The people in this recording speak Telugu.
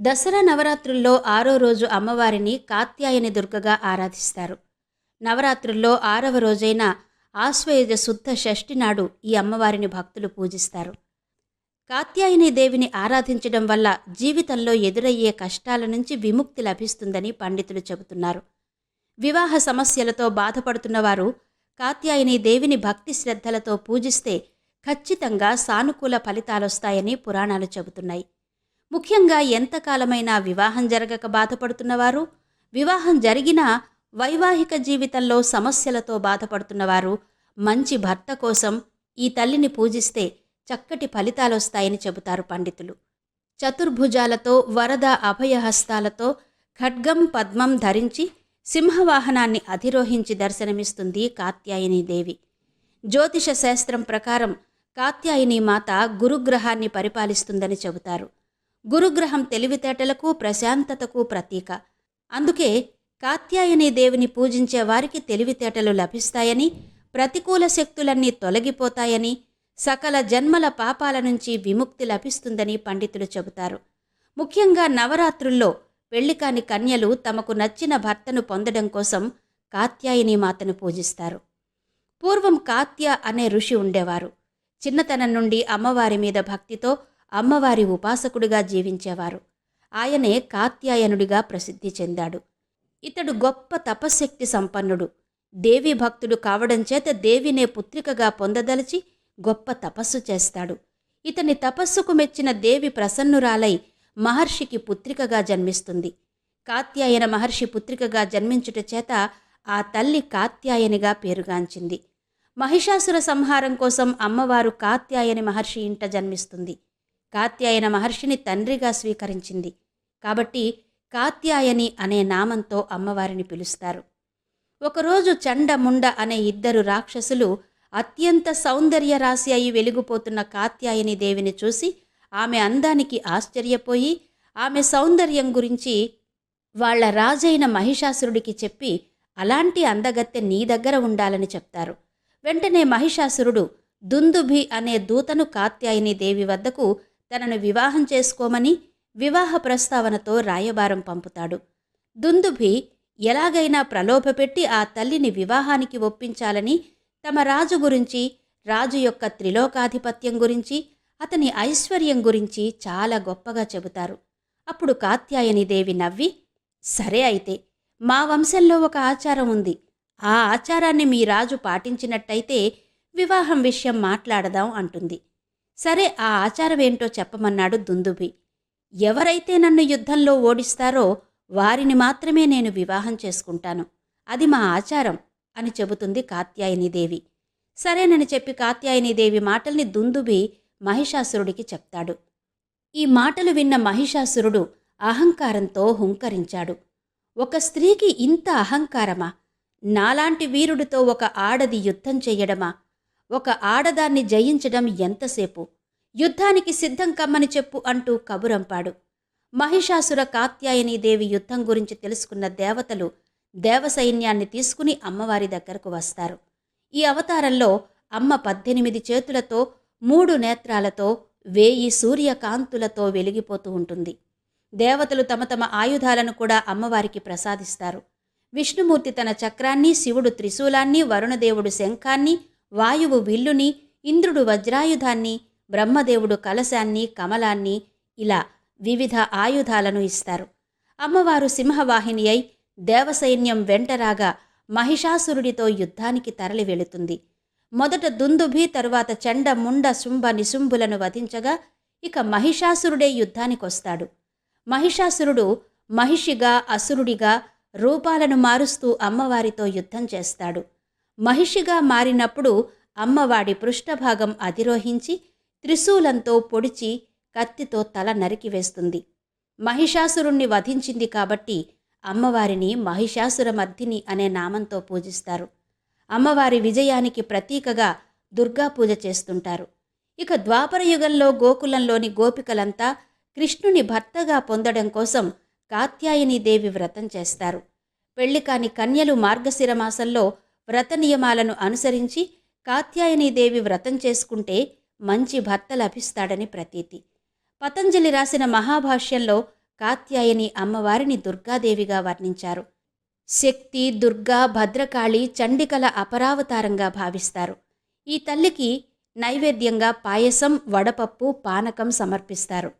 దసరా నవరాత్రుల్లో ఆరో రోజు అమ్మవారిని కాత్యాయని దుర్గగా ఆరాధిస్తారు. నవరాత్రుల్లో ఆరవ రోజైన ఆశ్వయుజ శుద్ధ షష్ఠి నాడు ఈ అమ్మవారిని భక్తులు పూజిస్తారు. కాత్యాయని దేవిని ఆరాధించడం వల్ల జీవితంలో ఎదురయ్యే కష్టాల నుంచి విముక్తి లభిస్తుందని పండితులు చెబుతున్నారు. వివాహ సమస్యలతో బాధపడుతున్న వారు కాత్యాయని దేవిని భక్తి శ్రద్ధలతో పూజిస్తే ఖచ్చితంగా సానుకూల ఫలితాలొస్తాయని పురాణాలు చెబుతున్నాయి. ముఖ్యంగా ఎంతకాలమైనా వివాహం జరగక బాధపడుతున్నవారు వివాహం జరిగినా వైవాహిక జీవితంలో సమస్యలతో బాధపడుతున్నవారు మంచి భర్త కోసం ఈ తల్లిని పూజిస్తే చక్కటి ఫలితాలొస్తాయని చెబుతారు పండితులు. చతుర్భుజాలతో వరద అభయహస్తాలతో ఖడ్గం పద్మం ధరించి సింహవాహనాన్ని అధిరోహించి దర్శనమిస్తుంది కాత్యాయని దేవి. జ్యోతిష శాస్త్రం ప్రకారం కాత్యాయని మాత గురుగ్రహాన్ని పరిపాలిస్తుందని చెబుతారు. గురుగ్రహం తెలివితేటలకు ప్రశాంతతకు ప్రతీక. అందుకే కాత్యాయని దేవిని పూజించే వారికి తెలివితేటలు లభిస్తాయని ప్రతికూల శక్తులన్నీ తొలగిపోతాయని సకల జన్మల పాపాల నుంచి విముక్తి లభిస్తుందని పండితులు చెబుతారు. ముఖ్యంగా నవరాత్రుల్లో పెళ్ళికాని కన్యలు తమకు నచ్చిన భర్తను పొందడం కోసం కాత్యాయని మాతను పూజిస్తారు. పూర్వం కాత్య అనే ఋషి ఉండేవారు. చిన్నతనం నుండి అమ్మవారి మీద భక్తితో అమ్మవారి ఉపాసకుడిగా జీవించేవారు. ఆయనే కాత్యాయనుడిగా ప్రసిద్ధి చెందాడు. ఇతడు గొప్ప తపశ్శక్తి సంపన్నుడు. దేవి భక్తుడు కావడం చేత దేవినే పుత్రికగా పొందదలిచి గొప్ప తపస్సు చేస్తాడు. ఇతని తపస్సుకు మెచ్చిన దేవి ప్రసన్నురాలై మహర్షికి పుత్రికగా జన్మిస్తుంది. కాత్యాయన మహర్షి పుత్రికగా జన్మించుట చేత ఆ తల్లి కాత్యాయనిగా పేరుగాంచింది. మహిషాసుర సంహారం కోసం అమ్మవారు కాత్యాయని మహర్షి ఇంట జన్మిస్తుంది. కాత్యాయన మహర్షిని తండ్రిగా స్వీకరించింది. కాబట్టి కాత్యాయని అనే నామంతో అమ్మవారిని పిలుస్తారు. ఒకరోజు చండముండ అనే ఇద్దరు రాక్షసులు అత్యంత సౌందర్య రాశి అయి వెలిగిపోతున్న కాత్యాయని దేవిని చూసి ఆమె అందానికి ఆశ్చర్యపోయి ఆమె సౌందర్యం గురించి వాళ్ళ రాజైన మహిషాసురుడికి చెప్పి అలాంటి అందగత్తె నీ దగ్గర ఉండాలని చెప్తారు. వెంటనే మహిషాసురుడు దుందుభి అనే దూతను కాత్యాయని దేవి వద్దకు తనను వివాహం చేసుకోమని వివాహ ప్రస్తావనతో రాయబారం పంపుతాడు. దుందుభి ఎలాగైనా ప్రలోభపెట్టి ఆ తల్లిని వివాహానికి ఒప్పించాలని తమ రాజు గురించి రాజు యొక్క త్రిలోకాధిపత్యం గురించి అతని ఐశ్వర్యం గురించి చాలా గొప్పగా చెబుతారు. అప్పుడు కాత్యాయని దేవి నవ్వి సరే అయితే మా వంశంలో ఒక ఆచారం ఉంది. ఆ ఆచారాన్ని మీ రాజు పాటించినట్టయితే వివాహం విషయం మాట్లాడదాం అంటుంది. సరే ఆ ఆచారం ఏంటో చెప్పమన్నాడు దుందుబి. ఎవరైతే నన్ను యుద్ధంలో ఓడిస్తారో వారిని మాత్రమే నేను వివాహం చేసుకుంటాను. అది మా ఆచారం అని చెబుతుంది కాత్యాయనిదేవి. సరేనని చెప్పి కాత్యాయనిదేవి మాటల్ని దుందుబి మహిషాసురుడికి చెప్తాడు. ఈ మాటలు విన్న మహిషాసురుడు అహంకారంతో హుంకరించాడు. ఒక స్త్రీకి ఇంత అహంకారమా? నాలాంటి వీరుడితో ఒక ఆడది యుద్ధం చెయ్యడమా? ఒక ఆడదాన్ని జయించడం ఎంతసేపు? యుద్ధానికి సిద్ధం కమ్మని చెప్పు అంటూ కబురంపాడు. మహిషాసుర కాత్యాయని దేవి యుద్ధం గురించి తెలుసుకున్న దేవతలు దేవసైన్యాన్ని తీసుకుని అమ్మవారి దగ్గరకు వస్తారు. ఈ అవతారంలో అమ్మ పద్దెనిమిది చేతులతో మూడు నేత్రాలతో వేయి సూర్యకాంతులతో వెలిగిపోతూ ఉంటుంది. దేవతలు తమ తమ ఆయుధాలను కూడా అమ్మవారికి ప్రసాదిస్తారు. విష్ణుమూర్తి తన చక్రాన్ని శివుడు త్రిశూలాన్ని వరుణదేవుడు శంఖాన్ని వాయువు విల్లుని ఇంద్రుడు వజ్రాయుధాన్ని బ్రహ్మదేవుడు కలశాన్ని కమలాన్ని ఇలా వివిధ ఆయుధాలను ఇస్తారు. అమ్మవారు సింహవాహిని అయి దేవసైన్యం వెంటరాగా మహిషాసురుడితో యుద్ధానికి తరలి వెళుతుంది. మొదట దుందుభి తరువాత చండ ముండ శుంభ నిశుంభులను వధించగా ఇక మహిషాసురుడే యుద్ధానికొస్తాడు. మహిషాసురుడు మహిషిగా అసురుడిగా రూపాలను మారుస్తూ అమ్మవారితో యుద్ధం చేస్తాడు. మహిషిగా మారినప్పుడు అమ్మవాడి పృష్ఠభాగం అధిరోహించి త్రిశూలంతో పొడిచి కత్తితో తల నరికివేస్తుంది మహిషాసురుణ్ణి వధించింది కాబట్టి అమ్మవారిని మహిషాసురమర్దిని అనే నామంతో పూజిస్తారు. అమ్మవారి విజయానికి ప్రతీకగా దుర్గా పూజ చేస్తుంటారు. ఇక ద్వాపర యుగంలో గోకులంలోని గోపికలంతా కృష్ణుని భర్తగా పొందడం కోసం కాత్యాయనీదేవి వ్రతం చేస్తారు. పెళ్ళి కాని కన్యలు మార్గశిర మాసంలో వ్రత నియమాలను అనుసరించి కాత్యాయని దేవి వ్రతం చేసుకుంటే మంచి భర్త లభిస్తాడని ప్రతీతి. పతంజలి రాసిన మహాభాష్యంలో కాత్యాయని అమ్మవారిని దుర్గాదేవిగా వర్ణించారు. శక్తి దుర్గా భద్రకాళి చండికల అపరావతారంగా భావిస్తారు. ఈ తల్లికి నైవేద్యంగా పాయసం వడపప్పు పానకం సమర్పిస్తారు.